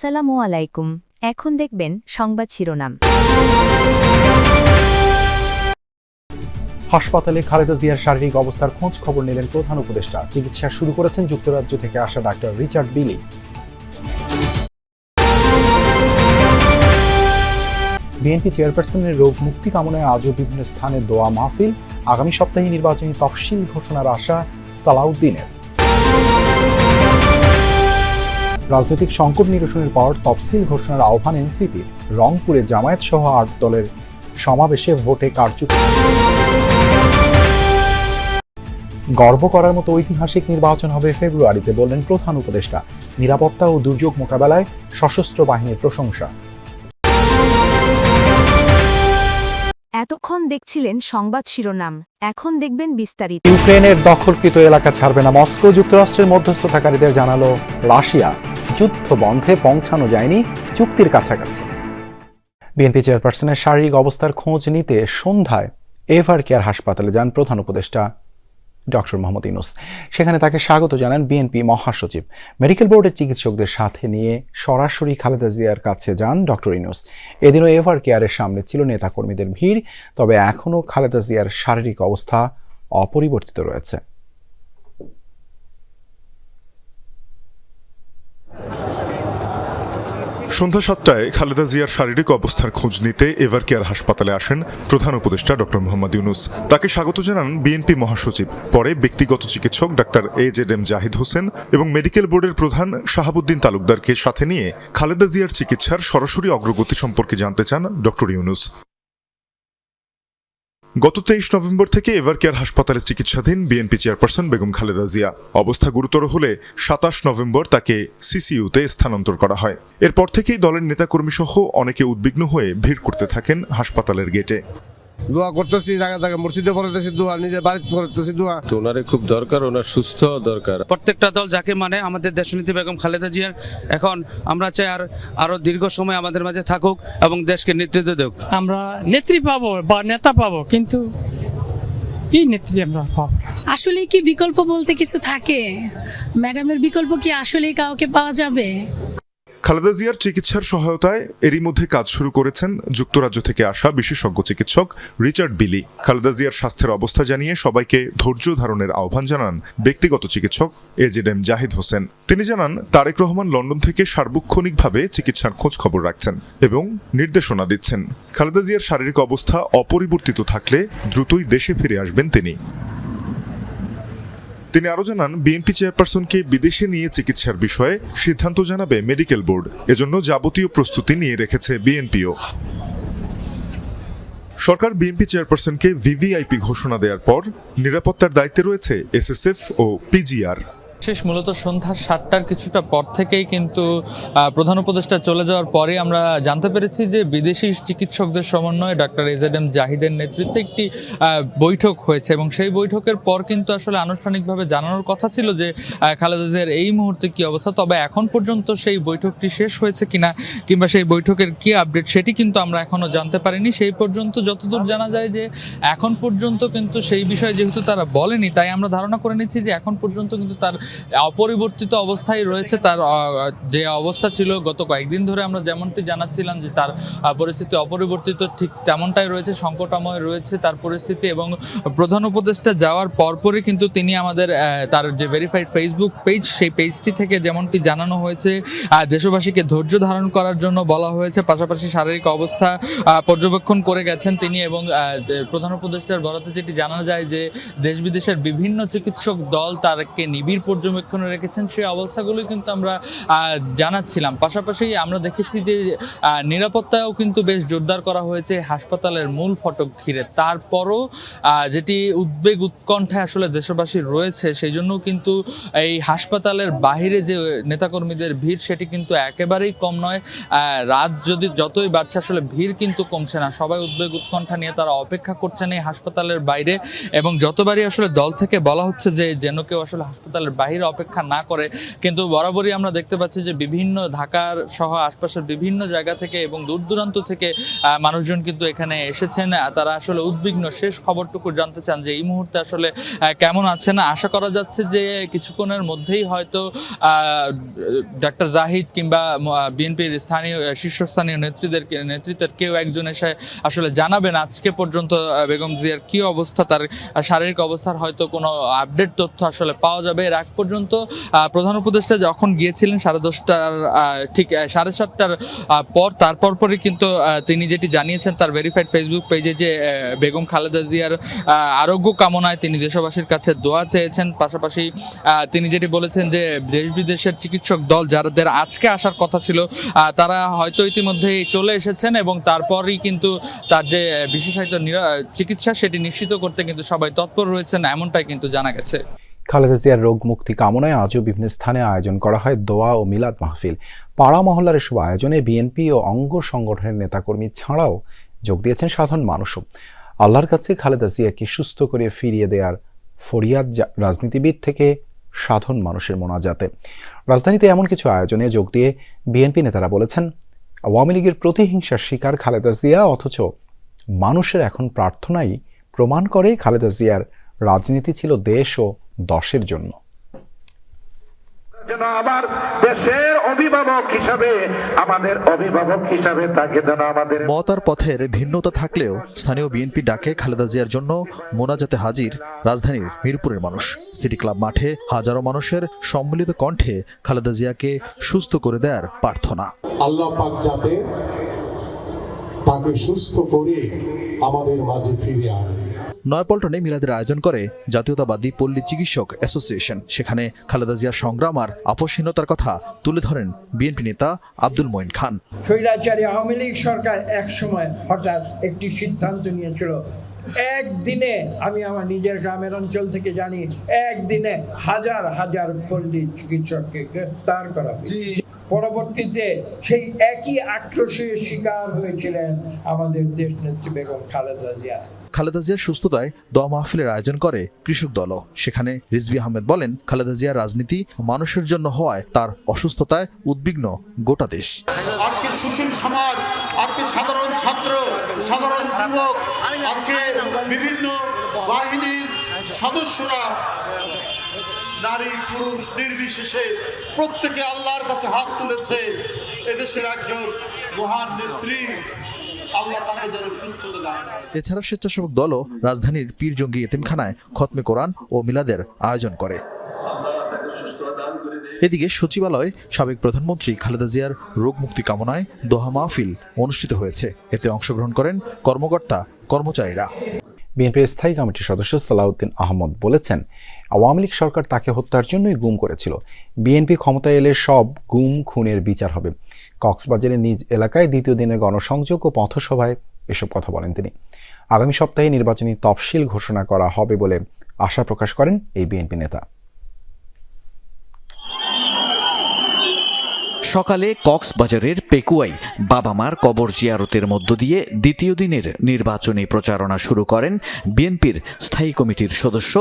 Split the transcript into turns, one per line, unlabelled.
আসসালামু আলাইকুম। এখন দেখবেন সংবাদ শিরোনাম।
হাসপাতালে খালেদা জিয়ার শারীরিক অবস্থার খোঁজ খবর নিলেন প্রধান উপদেষ্টা। চিকিৎসা শুরু করেছেন যুক্তরাজ্য থেকে আসা ডাক্তার রিচার্ড বিলি। বিএনপি চেয়ারপারসনের রোগ মুক্তি কামনায় আজও বিভিন্ন স্থানে দোয়া মাহফিল। আগামী সপ্তাহে নির্বাচনী তফসিল ঘোষণার আশা সালাউদ্দিনের। রাজনৈতিক সংকট নিরসনের পর তফসিল ঘোষণার আহ্বান এনসিপি, রংপুরে জামায়াত সহ আট দলের সমাবেশে ভোটে কারচুপি। গর্ব করার মতো ঐতিহাসিক নির্বাচন হবে ফেব্রুয়ারিতে, বললেন প্রধান উপদেষ্টা। নিরাপত্তা ও দুর্যোগ মোকাবেলায় সশস্ত্র বাহিনীর প্রশংসা।
এতক্ষণ দেখছিলেন সংবাদ শিরোনাম, এখন দেখবেন বিস্তারিত।
ইউক্রেনের দখলকৃত এলাকা ছাড়বে না মস্কো, যুক্তরাষ্ট্রের মধ্যস্থতাকারীদের জানালো রাশিয়া। যুদ্ধ বন্ধে পৌঁছানো যায়নি চুক্তির কাছাকাছি। বিএনপি চেয়ারপারসনের শারীরিক অবস্থার খোঁজ নিতে সন্ধ্যায় এভার কেয়ার হাসপাতালে যান প্রধান উপদেষ্টা। ডক্টর মোহাম্মদ ইনুস সেখানে তাকে স্বাগত জানান বিএনপি মহাসচিব। মেডিকেল বোর্ডের চিকিৎসকদের সাথে নিয়ে সরাসরি খালেদা জিয়ার কাছে যান ডক্টর ইনুস এদিনও এভার কেয়ারের সামনে ছিল নেতাকর্মীদের ভিড়, তবে এখনও খালেদা জিয়ার শারীরিক অবস্থা অপরিবর্তিত রয়েছে।
সন্ধ্যা সাতটায় খালেদা জিয়ার শারীরিক অবস্থার খোঁজ নিতে এভার কেয়ার হাসপাতালে আসেন প্রধান উপদেষ্টা ডক্টর মোহাম্মদ ইউনুস। তাকে স্বাগত জানান বিএনপি মহাসচিব। পরে ব্যক্তিগত চিকিৎসক doctor A Z M Zahid Hossain এবং মেডিকেল বোর্ডের প্রধান শাহাবুদ্দিন তালুকদারকে সাথে নিয়ে খালেদা জিয়ার চিকিৎসার সরাসরি অগ্রগতি সম্পর্কে জানতে চান ডক্টর ইউনুস। গত তেইশ নভেম্বর থেকে এভার কেয়ার হাসপাতালে চিকিৎসাধীন বিএনপি চেয়ারপারসন বেগম খালেদা জিয়া। অবস্থা গুরুতর হলে সাতাশ নভেম্বর তাকে সিসিইউতে স্থানান্তর করা হয়। এরপর থেকেই দলের নেতাকর্মী সহ অনেকে উদ্বিগ্ন হয়ে ভিড় করতে থাকেন হাসপাতালের গেটে।
দোয়া করতেছি জায়গা জায়গা মসজিদে পড়তেছি দোয়া নিজের বাড়িতে পড়তেছি দোয়া।
তো ওনারে খুব দরকার ওনার সুস্থ দরকার।
প্রত্যেকটা দল যাকে মানে আমাদের দেশনীতি বেগম খালেদা জিয়ার এখন আমরা চাই আর আরও দীর্ঘ সময় আমাদের মাঝে থাকুক এবং দেশকে নেতৃত্ব দেখ
আমরা নেত্রী পাবো বা নেতা পাবো কিন্তু এই নেত্রী আমরা পাবো।
আসলে কি বিকল্প বলতে কিছু থাকে? ম্যাডামের বিকল্প কি আসলে কাউকে পাওয়া যাবে?
খালেদা জিয়ার চিকিৎসার সহায়তায় এরই মধ্যে কাজ শুরু করেছেন যুক্তরাজ্য থেকে আসা বিশেষজ্ঞ চিকিৎসক রিচার্ড বিলি। খালেদা জিয়ার স্বাস্থ্যের অবস্থা জানিয়ে সবাইকে ধৈর্য ধারণের আহ্বান জানান ব্যক্তিগত চিকিৎসক এজেড এম জাহিদ হোসেন। তিনি জানান, তারেক রহমান লন্ডন থেকে সার্বক্ষণিকভাবে চিকিৎসার খোঁজ খবর রাখছেন এবং নির্দেশনা দিচ্ছেন। খালেদা জিয়ার শারীরিক অবস্থা অপরিবর্তিত থাকলে দ্রুতই দেশে ফিরে আসবেন তিনি। তিনি আরও জানান, বিএনপি চেয়ারপারসনকে বিদেশে নিয়ে চিকিৎসার বিষয়ে সিদ্ধান্ত জানাবে মেডিকেল বোর্ড। এজন্য যাবতীয় প্রস্তুতি নিয়ে রেখেছে বিএনপিও। সরকার বিএনপি চেয়ারপারসনকে ভিভিআইপি ঘোষণা দেওয়ার পর নিরাপত্তার দায়িত্বে রয়েছে এসএসএফ ও পিজিআর।
শেষ মূলত সন্ধ্যা সাতটার কিছুটা পর থেকেই কিন্তু প্রধান উপদেষ্টা চলে যাওয়ার পরে আমরা জানতে পেরেছি যে বিদেশি চিকিৎসকদের সমন্বয়ে ডাক্তার এজেড এম জাহিদের নেতৃত্বে একটি বৈঠক হয়েছে এবং সেই বৈঠকের পর কিন্তু আসলে আনুষ্ঠানিকভাবে জানানোর কথা ছিল যে আহ, খালেদা জিয়ার এই মুহূর্তে কি অবস্থা। তবে এখন পর্যন্ত সেই বৈঠকটি শেষ হয়েছে কিনা কিংবা সেই বৈঠকের কি আপডেট সেটি কিন্তু আমরা এখনও জানতে পারিনি। সেই পর্যন্ত যতদূর জানা যায় যে এখন পর্যন্ত কিন্তু সেই বিষয়ে যেহেতু তারা বলেনি তাই আমরা ধারণা করে নিচ্ছি যে এখন পর্যন্ত কিন্তু তার অপরিবর্তিত অবস্থায় রয়েছে তার যে অবস্থা ছিল গত কয়েকদিন ধরে আমরা যেমনটি জানাচ্ছিলাম যে তার পরিস্থিতি অপরিবর্তিত ঠিক তেমনটাই রয়েছে, সংকটাময় রয়েছে তার পরিস্থিতি এবং প্রধান উপদেষ্টা যাওয়ার পরপরই কিন্তু তিনি আমাদের তার যে ভেরিফাইড ফেসবুক পেজ সেই পেজটি থেকে যেমনটি জানানো হয়েছে দেশবাসীকে ধৈর্য ধারণ করার জন্য বলা হয়েছে, পাশাপাশি শারীরিক অবস্থা পর্যবেক্ষণ করে গেছেন তিনি এবং প্রধান উপদেষ্টার বরাতে যেটি জানা যায় যে দেশ বিদেশের বিভিন্ন চিকিৎসক দল তারকে নিবিড় পর্যবেক্ষণে রেখেছেন, সেই অবস্থাগুলো কিন্তু আমরা জানাচ্ছিলাম। পাশাপাশি আমরা দেখেছি যে নিরাপত্তাও কিন্তু বেশ জোরদার করা হয়েছে হাসপাতালের মূল ফটক ঘিরে। তারপরও যেটি উদ্বেগ উৎকণ্ঠায় আসলে দেশবাসী রয়েছে, সেই জন্য কিন্তু এই হাসপাতালের বাহিরে যে নেতাকর্মীদের ভিড়, সেটি কিন্তু একেবারেই কম নয়। রাত যদি যতই বাড়ছে, আসলে ভিড় কিন্তু কমছে না। সবাই উদ্বেগ উৎকণ্ঠা নিয়ে তারা অপেক্ষা করছেন এই হাসপাতালের বাইরে। এবং যতবারই আসলে দল থেকে বলা হচ্ছে যে, যেন কেউ আসলে হাসপাতালের বাইরে বাহিরে অপেক্ষা না করে। কিন্তু বরাবরই আমরা দেখতে পাচ্ছি যে বিভিন্ন ঢাকার সহ আশপাশের বিভিন্ন জায়গা থেকে এবং দূর দূরান্ত থেকে মানুষজন কিন্তু এখানে এসেছেন। তারা আসলে উদ্বিগ্ন। শেষ খবরটুকু জানতে চান যে এই মুহূর্তে আসলে কেমন আছেন? আশা করা যাচ্ছে যে কিছুক্ষণের মধ্যেই হয়তো ডাক্তার জাহিদ কিংবা বিএনপির স্থানীয় শীর্ষস্থানীয় নেত্রীদের, নেতৃত্বের কেউ একজন এসে আসলে জানাবেন। আজকে পর্যন্ত বেগম জিয়ার কি অবস্থা? তার শারীরিক অবস্থার হয়তো কোনো আপডেট তথ্য আসলে পাওয়া যাবে। এর পর্যন্ত প্রধান উপদেষ্টা যখন গিয়েছিলেন সাড়ে দশটার ঠিক সাড়ে সাতটার পর, তারপর পরই কিন্তু তিনি যেটি জানিয়েছেন তার ভেরিফাইড ফেসবুক পেজে যে বেগম খালেদা জিয়ার আরোগ্য কামনায় তিনি দেশবাসীর কাছে দোয়া চেয়েছেন। পাশাপাশি তিনি যেটি বলেছেন যে, দেশ বিদেশের চিকিৎসক দল যাদের আজকে আসার কথা ছিল তারা হয়তো ইতিমধ্যেই চলে এসেছেন এবং তারপরই কিন্তু তার যে বিশেষায়িত চিকিৎসা সেটি নিশ্চিত করতে কিন্তু সবাই তৎপর রয়েছেন, এমনটাই কিন্তু জানা গেছে।
খালেদা জিয়ার রোগ মুক্তি কামনায় আজও বিভিন্ন স্থানে আয়োজন করা হয় দোয়া ও মিলাদ মাহফিল। পাড়া মহল্লার এসব আয়োজনে বিএনপি ও অঙ্গ সংগঠনের নেতাকর্মী ছাড়াও যোগ দিয়েছেন সাধারণ মানুষও। আল্লাহর কাছে খালেদা জিয়াকে সুস্থ করে ফিরিয়ে দেওয়ার ফরিয়াদ রাজনীতিবিদ থেকে সাধারণ মানুষের মোনাজাতে। রাজধানীতে এমন কিছু আয়োজনে যোগ দিয়ে বিএনপি নেতারা বলেছেন, আওয়ামী লীগের প্রতিহিংসার শিকার খালেদা জিয়া, অথচ মানুষের এখন প্রার্থনাই প্রমাণ করে খালেদা জিয়ার রাজনীতি ছিল দেশ ও দশের জন্য।
যেন আবার দেশের অভিভাবক হিসাবে আমাদের অভিভাবক হিসাবে তাকে যেন আমাদের
মতার পথের ভিন্নতা থাকলেও স্থানীয় বিএনপি ডাকে খালেদা জিয়ার জন্য মোনাজাতে হাজির রাজধানীর মিরপুরের মানুষ। সিটি ক্লাব মাঠে হাজারো মানুষের সম্মিলিত কণ্ঠে খালেদা জিয়াকে সুস্থ করে দেওয়ার প্রার্থনা।
আল্লাহ পাক যাতে তাকে সুস্থ করে আমাদের মাঝে ফিরে আনে।
নয়াপল্টনে মিলাদের আয়োজন করে জাতীয়তাবাদী পল্লী চিকিৎসক অ্যাসোসিয়েশন। সেখানে খালেদা জিয়ার সংগ্রাম আর আপসহীনতার কথা তুলে ধরেন বিএনপি নেতা আব্দুল মঈন খান।
স্বৈরাচারী আওয়ামী লীগ সরকার এক সময় হঠাৎ একটি সিদ্ধান্ত নিয়েছিল, একদিনে, আমি আমার নিজের গ্রামের অঞ্চল থেকে জানি, একদিনে হাজার হাজার পল্লী চিকিৎসককে গ্রেফতার করা হয়েছে। পরবর্তীতে সেই একই আক্রোশের শিকার হয়েছিলেন আমাদের দেশ নেত্রী বেগম খালেদা জিয়া।
খালেদা জিয়ার সুস্থতায় দোয়া মাহফিলের আয়োজন করে কৃষক দলও সেখানে রিজবি আহমেদ বলেন খালেদা জিয়ার রাজনীতি মানুষের জন্য হওয়ায় তার অসুস্থতায় উদ্বিগ্ন গোটা দেশ।
আজকে সুশীল সমাজ আজকে সাধারণ ছাত্র সাধারণ যুবক আজকে বিভিন্ন বাহিনীর সদস্যরা নারী, পুরুষ, নির্বিশেষে প্রত্যেকে আল্লাহর কাছে হাত তুলেছে। এদেশের একজন মহান নেত্রী আল্লাহ তাকে যেন সুস্থতা দান
এছাড়া স্বেচ্ছাসেবক দলও রাজধানীর পীরজঙ্গি এতিমখানায় খতমে কোরআন ও মিলাদের আয়োজন করে। এদিকে সচিবালয়ে সাবেক প্রধানমন্ত্রী খালেদা জিয়ার রোগ মুক্তি কামনায় দোহা মাহফিল অনুষ্ঠিত হয়েছে। এতে অংশগ্রহণ করেন কর্মকর্তা, কর্মচারীরা।
বিএনপির স্থায়ী কমিটির সদস্য সালাউদ্দিন আহমদ বলেছেন, আওয়ামী লীগ সরকার তাকে হত্যার জন্যই গুম করেছিল। বিএনপি ক্ষমতায় এলে সব গুম, খুনের বিচার হবে। কক্সবাজারের নিজ এলাকায় দ্বিতীয় দিনের গণসংযোগ ও পথসভায় এসব কথা বলেন তিনি। আগামী সপ্তাহে নির্বাচনী তফসিল ঘোষণা করা হবে বলে আশা প্রকাশ করেন এই বিএনপি নেতা।
সকালে কক্সবাজারের পেকুয়াই বাবা মার কবর জিয়ারতের মধ্য দিয়ে দ্বিতীয় দিনের নির্বাচনী প্রচারণা শুরু করেন বিএনপির স্থায়ী কমিটির সদস্য